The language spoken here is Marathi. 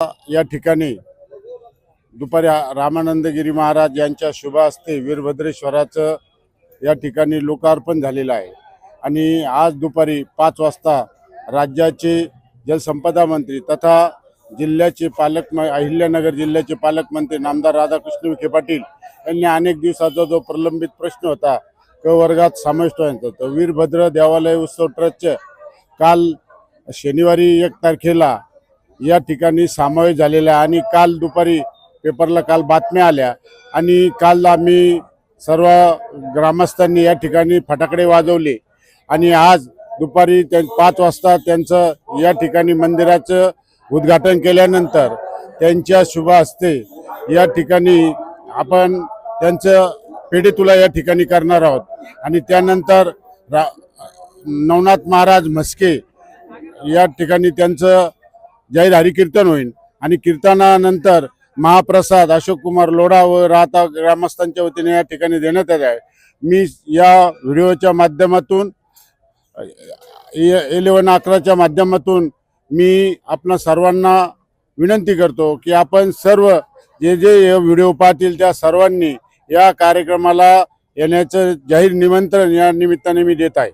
या ठिकाणी दुपारी रामानंदगिरी महाराज यांच्या शुभ हस्ते वीरभद्रेश्वराचं या ठिकाणी लोकार्पण झालेलं आहे. आणि आज दुपारी पाच वाजता राज्याचे जलसंपदा मंत्री तथा जिल्ह्याचे पालक अहिल्यानगर जिल्ह्याचे पालकमंत्री नामदार राधाकृष्ण विखे पाटील यांनी अनेक दिवसाचा जो प्रलंबित प्रश्न होता क वर्गात समाविष्ट व्हायचा तर वीरभद्र देवालय उत्सव ट्रस्टचे काल शनिवारी एक तारखेला या ठिकाणी सामावे झालेला आहे. आणि काल दुपारी पेपरला काल बातम्या आल्या. आणि काल आम्ही सर्व ग्रामस्थांनी या ठिकाणी फटाकडे वाजवले. आणि आज दुपारी त्या पाच वाजता त्यांचं या ठिकाणी मंदिराचं उद्घाटन केल्यानंतर त्यांच्या शुभ हस्ते या ठिकाणी आपण त्यांचं पेढे तुला या ठिकाणी करणार आहोत. आणि त्यानंतर रा नवनाथ महाराज म्हस्के या ठिकाणी त्यांचं जाहीर हरिकीर्तन होईल आणि कीर्तनानंतर महाप्रसाद अशोक कुमार लोढा व राहता ग्रामस्थांच्या वतीने या ठिकाणी देण्यात आले आहे. मी या व्हिडिओच्या माध्यमातून इलेवन अकराच्या माध्यमातून मी आपणा सर्वांना विनंती करतो की आपण सर्व जे जे व्हिडिओ पाहतील त्या सर्वांनी या कार्यक्रमाला येण्याचं जाहीर निमंत्रण या निमित्ताने मी देत आहे.